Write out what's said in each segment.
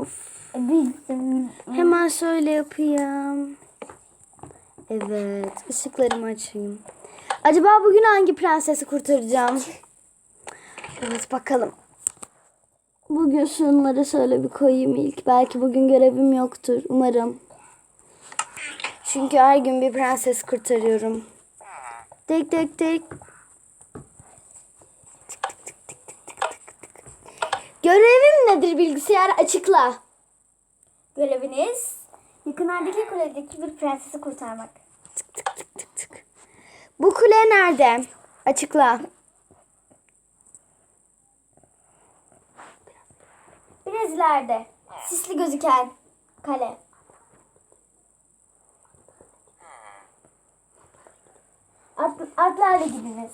Of. Hemen şöyle yapayım. Evet. ışıklarımı açayım. Acaba bugün hangi prensesi kurtaracağım? Evet bakalım. Bugün şunları şöyle bir koyayım ilk. Belki bugün görevim yoktur. Umarım. Çünkü her gün bir prenses kurtarıyorum. Tek tek tek. Görevim nedir bilgisayar açıkla. Göreviniz yakınlardaki kuledeki bir prensesi kurtarmak. Tık tık tık tık tık. Bu kule nerede? Açıkla. Biraz ileride sisli gözüken kale. At, atlarla gidiniz.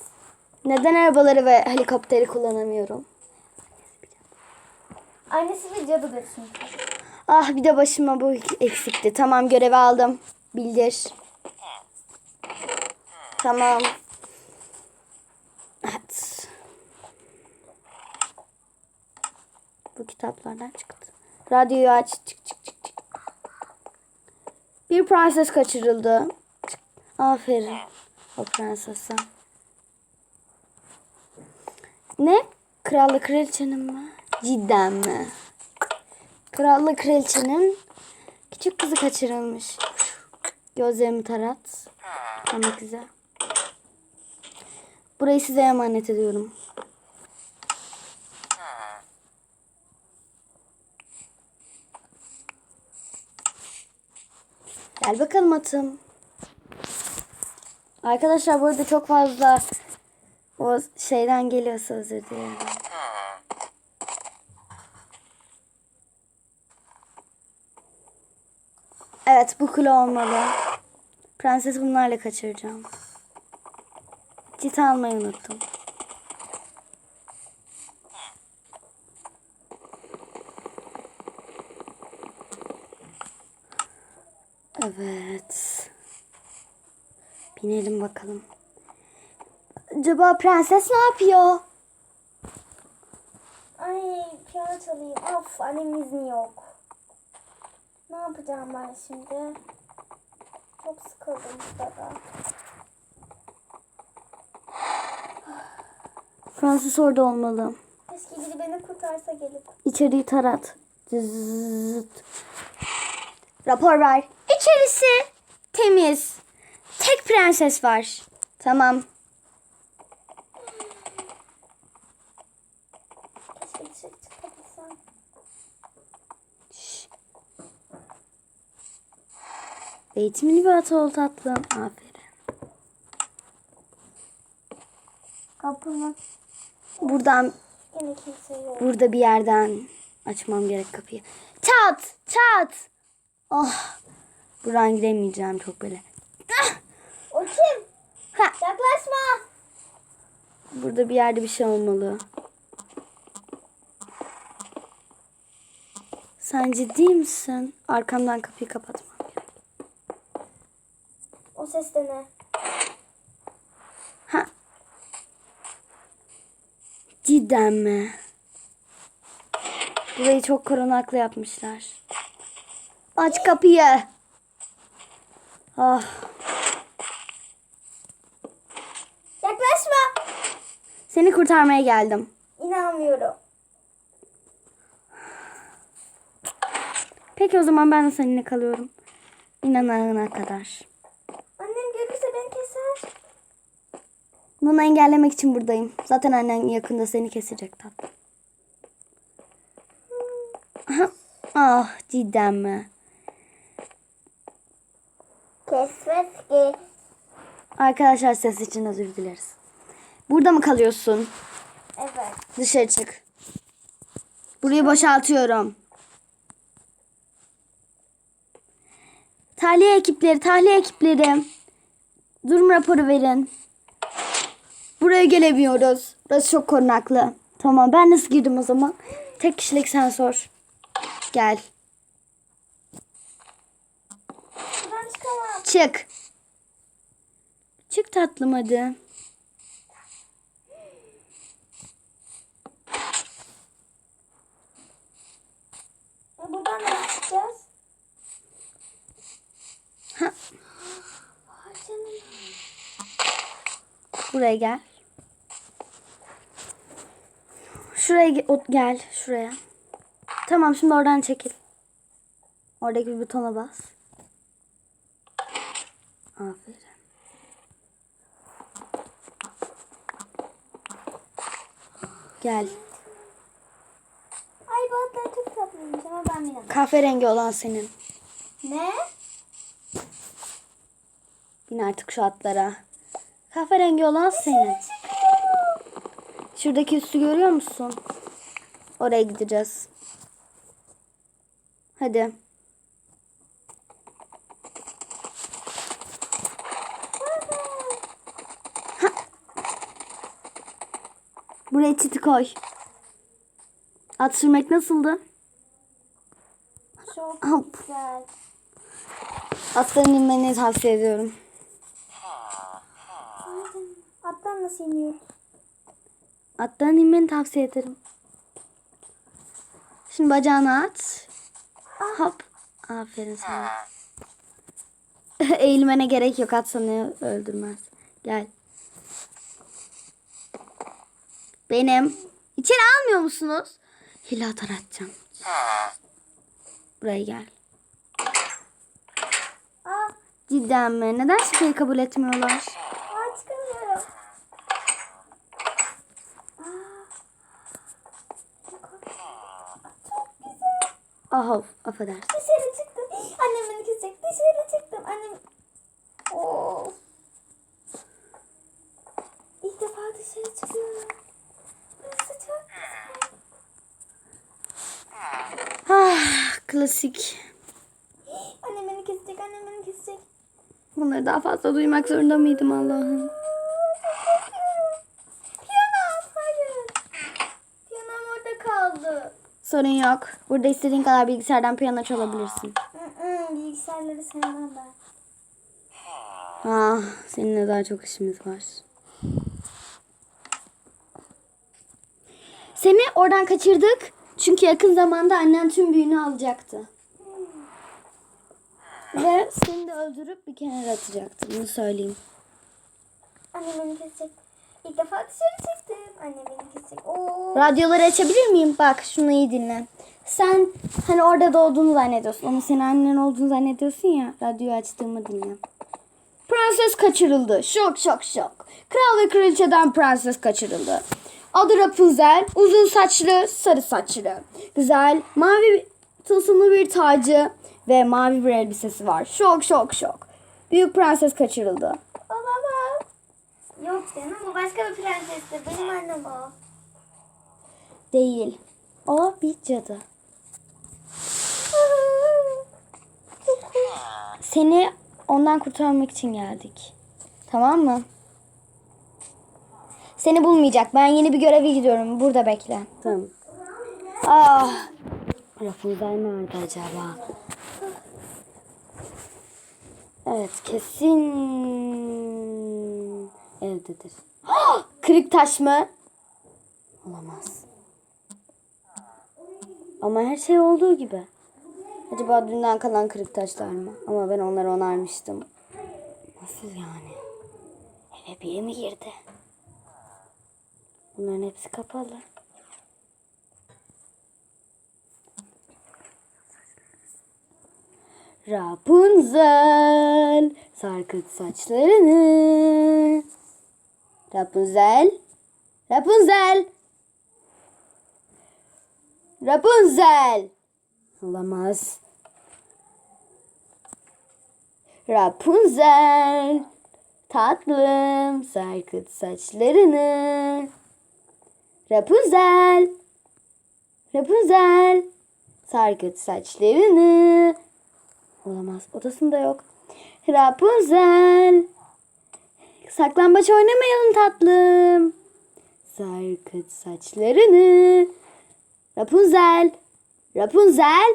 Neden arabaları ve helikopteri kullanamıyorum? Annesi bir cadıdır çünkü. Ah bir de başıma bu eksikti. Tamam görevi aldım. Bildir. Tamam. Evet. Bu kitaplardan çıktı. Radyoyu aç. Çık çık çık çık. Bir prenses kaçırıldı. Çık. Aferin. O prensese. Ne? Krallı kraliçenin mi? Cidden mi? Krallı kraliçenin küçük kızı kaçırılmış. Gözlerimi tarat. Ama güzel. Burayı size emanet ediyorum. Gel bakalım atım. Arkadaşlar burada çok fazla o şeyden geliyorsa özür dilerim. Evet bu kule olmalı. Prenses bunlarla kaçıracağım. Cit almayı unuttum. Evet. Binelim bakalım. Acaba prenses ne yapıyor? Ay piyano çalayım. Of annemin izni yok. Ne yapacağım ben şimdi? Çok sıkıldım burada. Prenses orada olmalı. Keşke biri beni kurtarsa gelip. İçeriği tarat. Zıt. Rapor ver. İçerisi temiz. Tek prenses var. Tamam. Keşke dışarı çıkabilsem. Eğitimli bir at ol tatlım. Aferin. Kapımı Buradan yine kimse yok. burada bir yerden açmam gerek kapıyı. Çat! Çat! Oh! Buradan giremeyeceğim çok böyle. Ah! O kim? Ha! Yaklaşma. Burada bir yerde bir şey olmalı. Sen ciddi misin? Arkamdan kapıyı kapatmam gerek. O ses de ne? Ha. Cidden mi? Burayı çok korunaklı yapmışlar. Aç kapıyı. Ah, Yaklaşma. seni kurtarmaya geldim. İnanmıyorum. Peki o zaman ben de seninle kalıyorum. İnanana kadar. Annem görürse beni keser. Bunu engellemek için buradayım. Zaten annen yakında seni kesecek tatlım. Aha. Ah cidden mi? Kesmez ki. Arkadaşlar ses için özür dileriz. Burada mı kalıyorsun? Evet. Dışarı çık. Burayı boşaltıyorum. Tahliye ekipleri, tahliye ekipleri. Durum raporu verin. Buraya gelemiyoruz. Burası çok korunaklı. Tamam ben nasıl girdim o zaman? Tek kişilik sensör. Gel. Çık. Çık tatlım hadi. Buraya gel. Şuraya gel. Şuraya. Tamam şimdi oradan çekil. Oradaki bir butona bas. Aferin. Gel. Ay bu atlar çok tatlıymış ama ben bilemem. Kahverengi olan senin. Ne? Bin artık şu atlara. Kahverengi olan senin. Şuradaki üstü görüyor musun? Oraya gideceğiz. Hadi. Ha. Buraya çiti koy. At sürmek nasıldı? Çok Hop. güzel. Atların inmeni tavsiye ediyorum. Atlar nasıl iniyor? Attan inmeni tavsiye ederim. Şimdi bacağını at. Hop. Aferin sana. Eğilmene gerek yok. At seni öldürmez. Gel. Benim. İçeri almıyor musunuz? Hile atar atacağım. Buraya gel. Aa, Cidden mi? Neden şifreyi kabul etmiyorlar? aa çıkamıyorum. Aa. Çok güzel. Aha affedersin. Dışarı çıktım. Annem beni kesecek. Dışarı çıktım. Annem... Of. İlk defa dışarı çıkıyorum. Burası çok güzel. Ah, klasik. Annem beni kesecek. Annem beni kesecek. Bunları daha fazla duymak zorunda mıydım Allah'ım? Piyanam. Hayır. Piyanam orada kaldı. Sorun yok. Burada istediğin kadar bilgisayardan piyano çalabilirsin. Bilgisayarları sevmem ben. Ah, seninle daha çok işimiz var. Seni oradan kaçırdık. Çünkü yakın zamanda annen tüm büyünü alacaktı. Ve seni de öldürüp bir kenara atacaktı. Bunu söyleyeyim. Annem beni kesecek. İlk defa dışarı çıktım. Annem beni kesecek. Oo. Radyoları açabilir miyim? Bak şunu iyi dinle. Sen hani orada doğduğunu zannediyorsun. Ama senin annen olduğunu zannediyorsun ya. Radyoyu açtığımı dinle. Prenses kaçırıldı. Şok şok şok. Kral ve kraliçeden prenses kaçırıldı. Adı Rapunzel. Uzun saçlı, sarı saçlı. Güzel, mavi tılsımlı bir tacı ve mavi bir elbisesi var. Şok şok şok. Büyük prenses kaçırıldı. Canım bu başka bir prensesti. Benim annem o. Değil. O bir cadı. Seni ondan kurtarmak için geldik. Tamam mı? Seni bulmayacak. Ben yeni bir göreve gidiyorum. Burada bekle. Tamam. Ah. Rapunzel nerede acaba? Evet kesin evdedir. Kırık taş mı? Olamaz. Ama her şey olduğu gibi. Acaba dünden kalan kırık taşlar mı? Ama ben onları onarmıştım. Nasıl yani? Eve biri mi girdi? Bunların hepsi kapalı. Rapunzel sarkıt saçlarını. Rapunzel. Rapunzel. Rapunzel. Olamaz. Rapunzel. Tatlım sarkıt saçlarını. Rapunzel. Rapunzel. Sarkıt saçlarını. Olamaz. Odasında yok. Rapunzel. Saklambaç oynamayalım tatlım. Sarkıt saçlarını. Rapunzel. Rapunzel.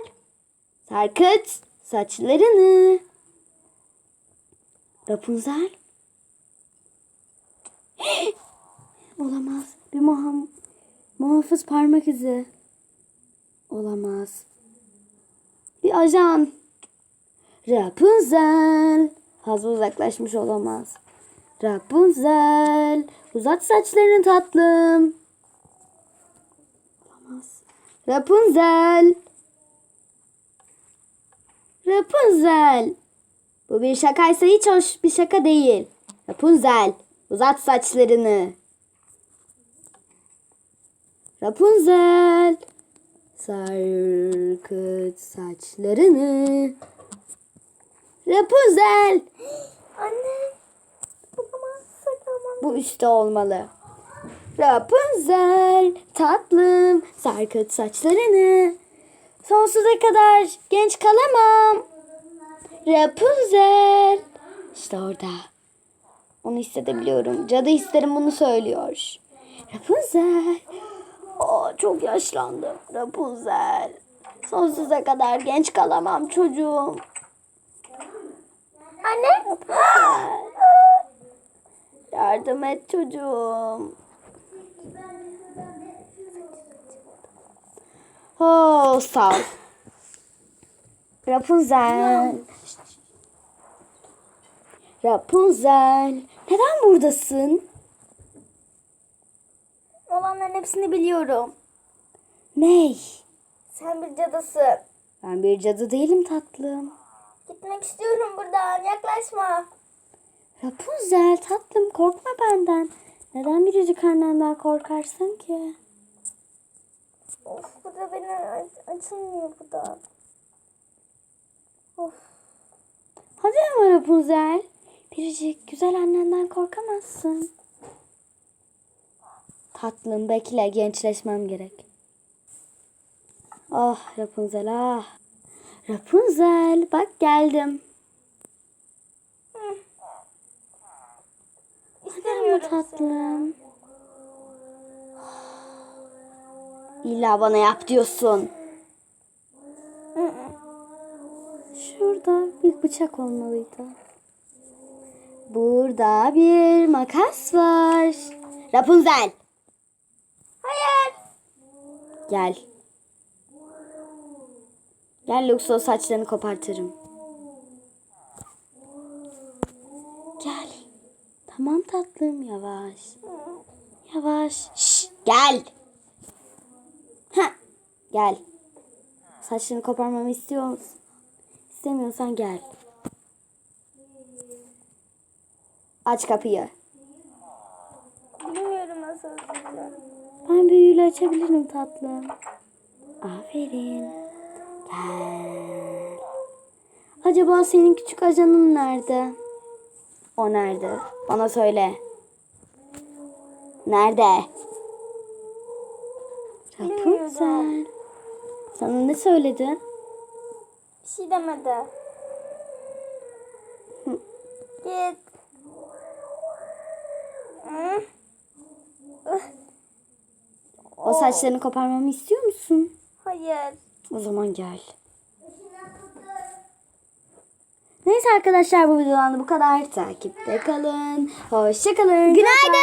Sarkıt saçlarını. Rapunzel. Olamaz. Bir muham muhafız parmak izi. Olamaz. Bir ajan. Rapunzel. Fazla uzaklaşmış olamaz. Rapunzel. Uzat saçlarını tatlım. Rapunzel. Rapunzel. Bu bir şakaysa hiç hoş bir şaka değil. Rapunzel. Uzat saçlarını. Rapunzel. Sarkıt saçlarını. Rapunzel. Anne. Bu üstte olmalı. Rapunzel, tatlım, sarkıt saçlarını. Sonsuza kadar genç kalamam. Rapunzel. İşte orada. Onu hissedebiliyorum. Cadı hislerim bunu söylüyor. Rapunzel. Aa, çok yaşlandım. Rapunzel. Sonsuza kadar genç kalamam çocuğum. Anne. Yardım et çocuğum. Oh, sağ ol. Rapunzel. Rapunzel. Neden buradasın? Olanların hepsini biliyorum. Ney? Sen bir cadısın. Ben bir cadı değilim tatlım. Gitmek istiyorum buradan. Yaklaşma. Rapunzel tatlım korkma benden. Neden biricik annenden korkarsın ki? Of bu da beni aç- açılmıyor bu da. Of. Hadi ama Rapunzel. Biricik güzel annenden korkamazsın. Tatlım bekle gençleşmem gerek. Ah Rapunzel ah. Rapunzel bak geldim. Hadi ama İstemiyorum seni. tatlım. İlla bana yap diyorsun. Şurada bir bıçak olmalıydı. Burada bir makas var. Rapunzel. Hayır. Gel. Gel Luxo saçlarını kopartırım. Gel. Tamam tatlım yavaş. Yavaş. Şş, gel. Ha. Gel. Saçlarını koparmamı istiyor musun? İstemiyorsan gel. Aç kapıyı. Bilmiyorum nasıl açacağım. Ben büyüyle açabilirim tatlım. Aferin. Gel. Acaba senin küçük ajanın nerede? O nerede? Bana söyle. Nerede? Rapunzel. Sana ne söyledi? Bir şey demedi. Git. Hı? O saçlarını koparmamı istiyor musun? Hayır. O zaman gel. Neyse arkadaşlar bu videodan da bu kadar. Takipte kalın. Hoşça kalın. Günaydın.